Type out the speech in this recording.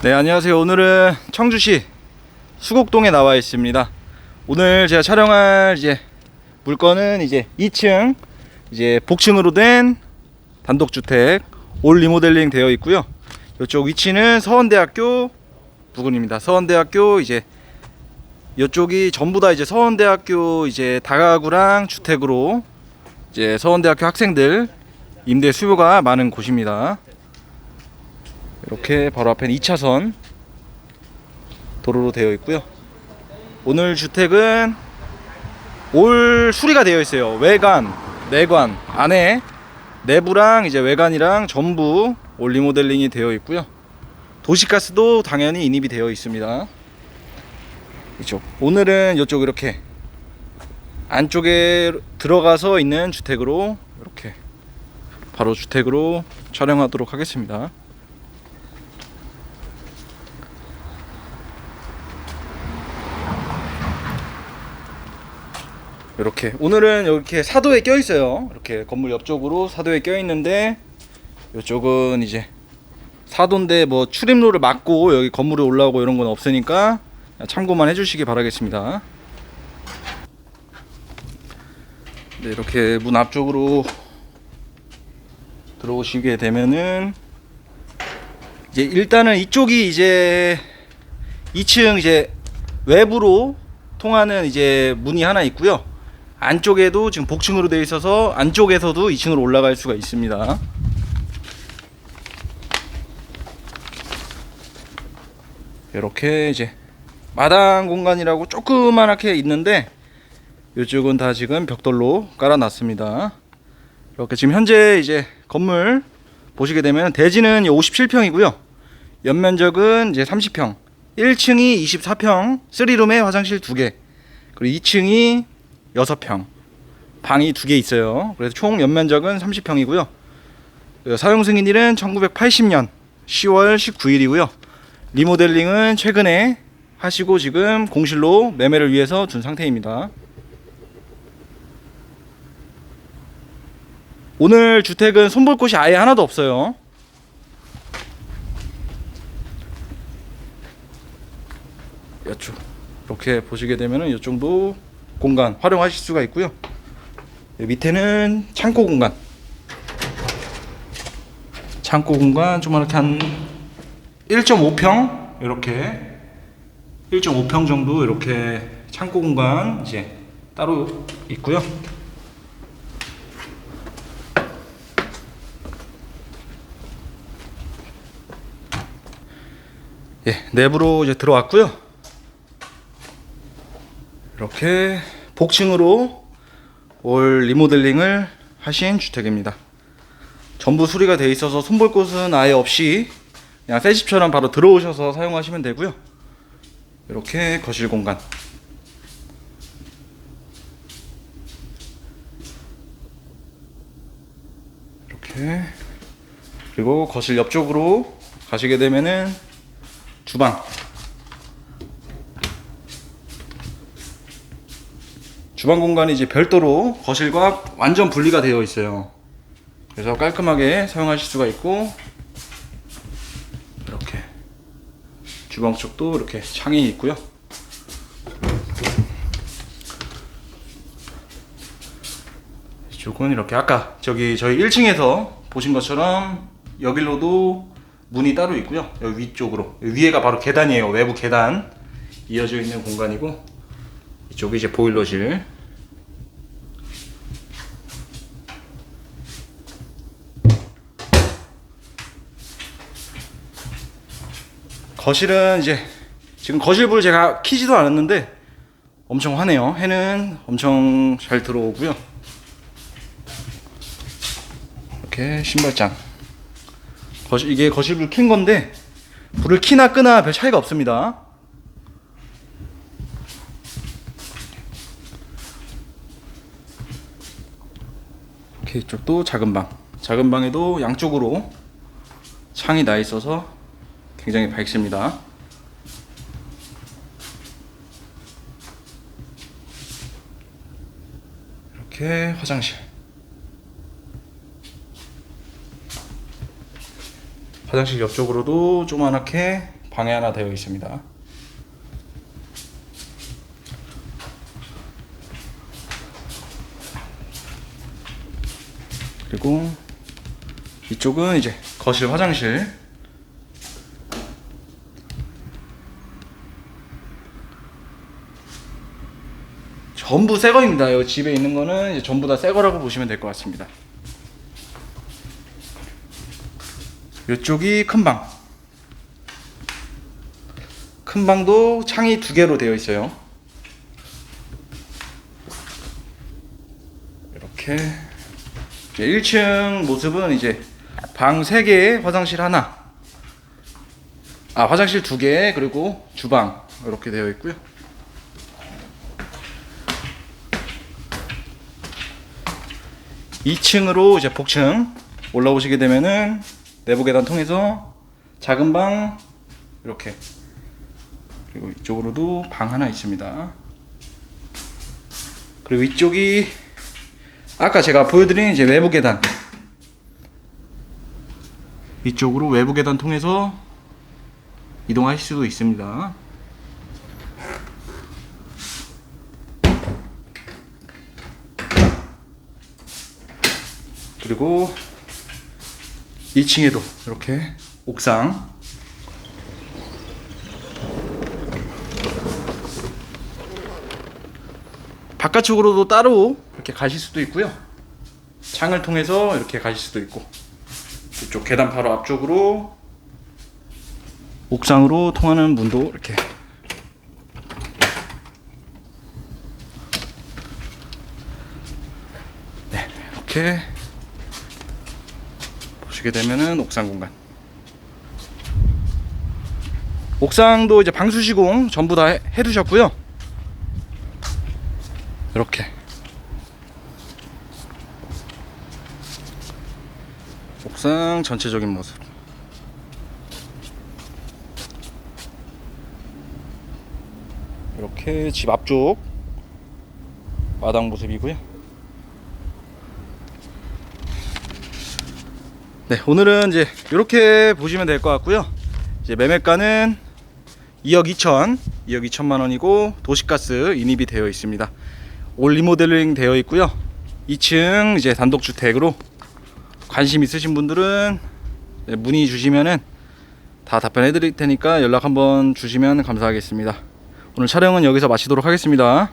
네, 안녕하세요. 오늘은 청주시 수곡동에 나와 있습니다. 오늘 제가 촬영할 이제 물건은 이제 2층 이제 복층으로 된 단독주택 올 리모델링 되어 있고요. 이쪽 위치는 서원대학교 부근입니다. 서원대학교 이제 이쪽이 전부 다 이제 서원대학교 이제 다가구랑 주택으로 이제 서원대학교 학생들 임대 수요가 많은 곳입니다. 이렇게 바로 앞에는 2차선 도로로 되어 있고요. 오늘 주택은 올 수리가 되어 있어요. 외관, 내관, 안에 내부랑 이제 외관이랑 전부 올 리모델링이 되어 있고요. 도시가스도 당연히 인입이 되어 있습니다. 이쪽. 오늘은 이쪽 이렇게 안쪽에 들어가서 있는 주택으로 이렇게 바로 주택으로 촬영하도록 하겠습니다. 이렇게 오늘은 이렇게 사도에 껴 있어요. 이렇게 건물 옆쪽으로 사도에 껴 있는데 이쪽은 이제 사도인데 뭐 출입로를 막고 여기 건물에 올라오고 이런 건 없으니까 참고만 해주시기 바라겠습니다. 네, 이렇게 문 앞쪽으로 들어오시게 되면은 이제 일단은 이쪽이 이제 2층 이제 외부로 통하는 이제 문이 하나 있고요. 안쪽에도 지금 복층으로 되어 있어서 안쪽에서도 2층으로 올라갈 수가 있습니다. 이렇게 이제 마당 공간이라고 조그만하게 있는데 이쪽은 다 지금 벽돌로 깔아놨습니다. 이렇게 지금 현재 이제 건물 보시게 되면 대지는 57평이고요. 연면적은 이제 30평. 1층이 24평, 3룸에 화장실 2개. 그리고 2층이 6평. 방이 2개 있어요. 그래서 총 연면적은 30평이고요. 사용 승인일은 1980년 10월 19일이고요. 리모델링은 최근에 하시고 지금 공실로 매매를 위해서 둔 상태입니다. 오늘 주택은 손볼 곳이 아예 하나도 없어요. 이쪽 이렇게 보시게 되면은 이쪽도 공간 활용하실 수가 있고요. 여기 밑에는 창고 공간. 창고 공간 좀 이렇게 한 1.5평 이렇게 1.5평 정도 이렇게 창고 공간 이제 따로 있고요. 예, 내부로 이제 들어왔고요. 이렇게 복층으로 올 리모델링을 하신 주택입니다. 전부 수리가 돼 있어서 손볼 곳은 아예 없이 그냥 새 집처럼 바로 들어오셔서 사용하시면 되고요. 이렇게 거실 공간. 이렇게 그리고 거실 옆쪽으로 가시게 되면은 주방. 주방 공간이 이제 별도로 거실과 완전 분리가 되어 있어요. 그래서 깔끔하게 사용하실 수가 있고 이렇게 주방 쪽도 이렇게 창이 있고요. 이쪽은 이렇게 아까 저기 저희 1층에서 보신 것처럼 여기로도 문이 따로 있고요. 여기 위쪽으로 여기 위에가 바로 계단이에요. 외부 계단 이어져 있는 공간이고 이쪽이 이제 보일러실. 거실은 이제 지금 거실불 제가 키지도 않았는데 엄청 화네요. 해는 엄청 잘 들어오고요. 이렇게 신발장. 거실, 이게 거실불 킨 건데 불을 키나 끄나 별 차이가 없습니다. 이렇게 이쪽도 작은 방. 작은 방에도 양쪽으로 창이 나 있어서 굉장히 밝습니다. 이렇게 화장실. 화장실 옆쪽으로도 조그맣게 방에 하나 되어 있습니다. 그리고 이쪽은 이제 거실 화장실 전부 새 거입니다. 여기 집에 있는 거는 전부 다 새 거라고 보시면 될 것 같습니다. 이쪽이 큰 방. 큰 방도 창이 두 개로 되어 있어요. 이렇게 이제 1층 모습은 이제 방 3개, 화장실 하나. 아, 화장실 2개, 그리고 주방 이렇게 되어 있고요. 이층으로 이제 복층 올라오시게 되면은 내부 계단 통해서 작은 방 이렇게 그리고 이쪽으로도 방 하나 있습니다. 그리고 이쪽이 아까 제가 보여드린 이제 외부 계단 이쪽으로 외부 계단 통해서 이동하실 수도 있습니다. 그리고 2층에도 이렇게 옥상 바깥쪽으로도 따로 이렇게 가실 수도 있고요. 창을 통해서 이렇게 가실 수도 있고 이쪽 계단 바로 앞쪽으로 옥상으로 통하는 문도 이렇게. 네 이렇게 보시게 되면은 옥상 공간. 옥상도 이제 방수 시공 전부 다 해- 해두셨고요 이렇게. 옥상 전체적인 모습. 이렇게 집 앞쪽 마당 모습이고요. 네 오늘은 이제 이렇게 보시면 될 것 같고요. 이제 매매가는 2억 2천 2억 2천만 원이고 도시가스 인입이 되어 있습니다 올 리모델링 되어 있고요. 2층 이제 단독주택으로 관심 있으신 분들은 네, 문의 주시면은 다 답변해 드릴 테니까 연락 한번 주시면 감사하겠습니다. 오늘 촬영은 여기서 마치도록 하겠습니다